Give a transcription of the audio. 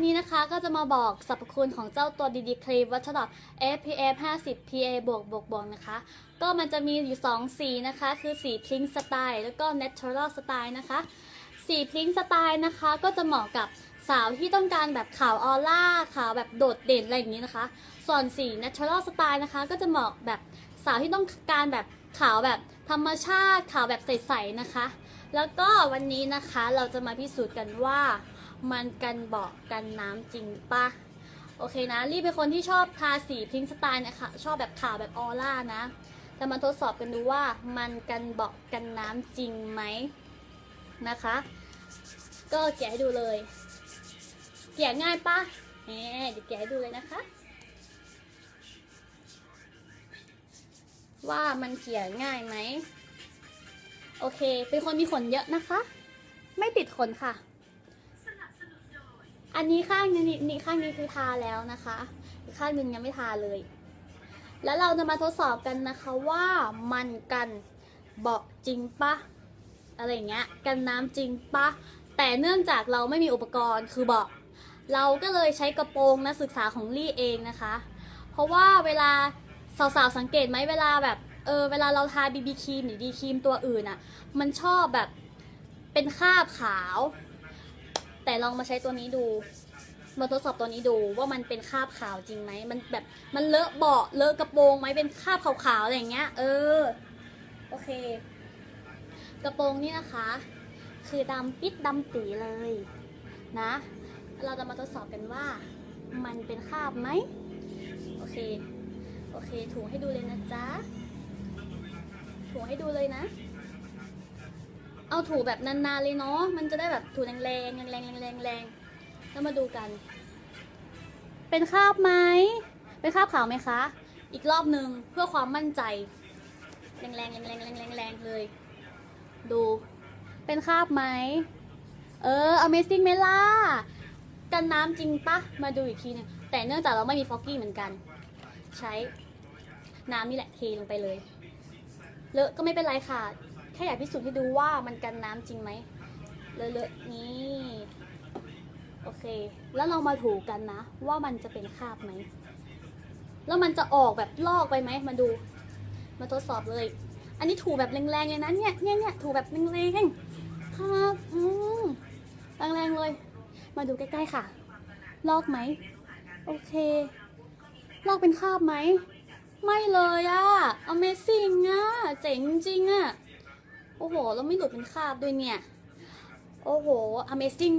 วันนี้นะคะก็จะมาบอกสรรพคุณของเจ้าตัวดีดีครีมวัชดอก SPF 50 PA บวกบวกบวกนะคะ ก็มันจะมีอยู่ 2 สีนะคะ คือสีพิง k ์สไตล์แล้วก็ Natural สไตล์นะคะ สีพิง k ์สไตล์นะคะก็จะเหมาะกับสาวที่ต้องการแบบขาวออร่าขาวแบบโดดเด่นอะไรอย่างนี้นะคะ ส่วนสี Natural สไตล์นะคะ ก็จะเหมาะแบบสาวที่ต้องการแบบขาวแบบธรรมชาติขาวแบบใสๆนะคะ แล้วก็วันนี้นะคะเราจะมาพิสูจน์กันว่า มันกันเบาะกันน้ำจริงปะโอเคนะ รีบเป็นคนที่ชอบทาสีพิงสไตล์นะคะชอบแบบขาวแบบออร่านะจะมาทดสอบกันดูว่ามันกันเบาะกันน้ำจริงไหมนะคะ ก็แกะให้ดูเลย แกะง่ายปะแหมเดี๋ยวแกะให้ดูเลยนะคะ ว่ามันเกลี่ยง่ายไหม โอเค เป็นคนมีขนเยอะนะคะ ไม่ติดขนค่ะ อันนี้ข้างนี้นี่ข้างนี้คือทาแล้วนะคะอีกข้างนึงยังไม่ทาเลย แล้วเราจะมาทดสอบกันนะคะว่ามันกันเบาะจริงปะอะไรเงี้ยกันน้ำจริงปะแต่เนื่องจากเราไม่มีอุปกรณ์คือเบาะเราก็เลยใช้กระโปรงนักศึกษาของลี่เองนะคะ เพราะว่าเวลาสาวๆสังเกตไหมเวลาแบบเออเวลาเราทาบีบีครีมหรือดีครีมตัวอื่นอะมันชอบแบบเป็นคราบขาว แต่ลองมาใช้ตัวนี้ดูมาทดสอบตัวนี้ดูว่ามันเป็นคราบขาวจริงไหมมันแบบมันเลอะเบาะเลอะกระโปรงไหมเป็นคราบขาวๆอะไรอย่างเงี้ย เออโอเค กระโปรงนี่นะคะ คือดำปิดดำปีเลยนะ เราจะมาทดสอบกันว่า มันเป็นคราบไหมโอเคโอเคถูให้ดูเลยนะจ๊ะถูให้ดูเลยนะ เอาถูแบบนานๆเลยเนาะ มันจะได้แบบถูแรงๆแรงๆแรงๆแรงๆแล้วมาดูกัน เป็นคราบไหม เป็นคราบขาวไหมคะ อีกรอบหนึ่งเพื่อความมั่นใจ แรงๆแรงๆแรงๆแรงๆเลย ดู เป็นคราบไหม เออ Amazing ไหมล่ะ กันน้ำจริงปะ มาดูอีกทีหนึงแต่เนื่องจากเราไม่มีฟอกกี้เหมือนกัน ใช้น้ำนี่แหละเทลงไปเลย เลอะก็ไม่เป็นไรค่ะ ค่อยากพิสูจน์ให้ดูว่ามันกันน้ำจริงไหมเลอะๆนี่โอเค แล้วเรามาถูกันนะ ว่ามันจะเป็นคราบไหม แล้วมันจะออกแบบลอกไปไหมมาดู มาทดสอบเลย อันนี้ถูแบบแรงๆเลยนะเนี่ยเนี่ยเนี่ยถูแบบแรงๆครับอืมแรงๆเลย มาดูใกล้ๆค่ะ ลอกไหมโอเค ลอกเป็นคราบไหม ไม่เลยอะ Amazing อะเจ๋งจริงอะ โอ้โห แล้วไม่หลุดเป็นคราบด้วยเนี่ย โอ้โห Amazing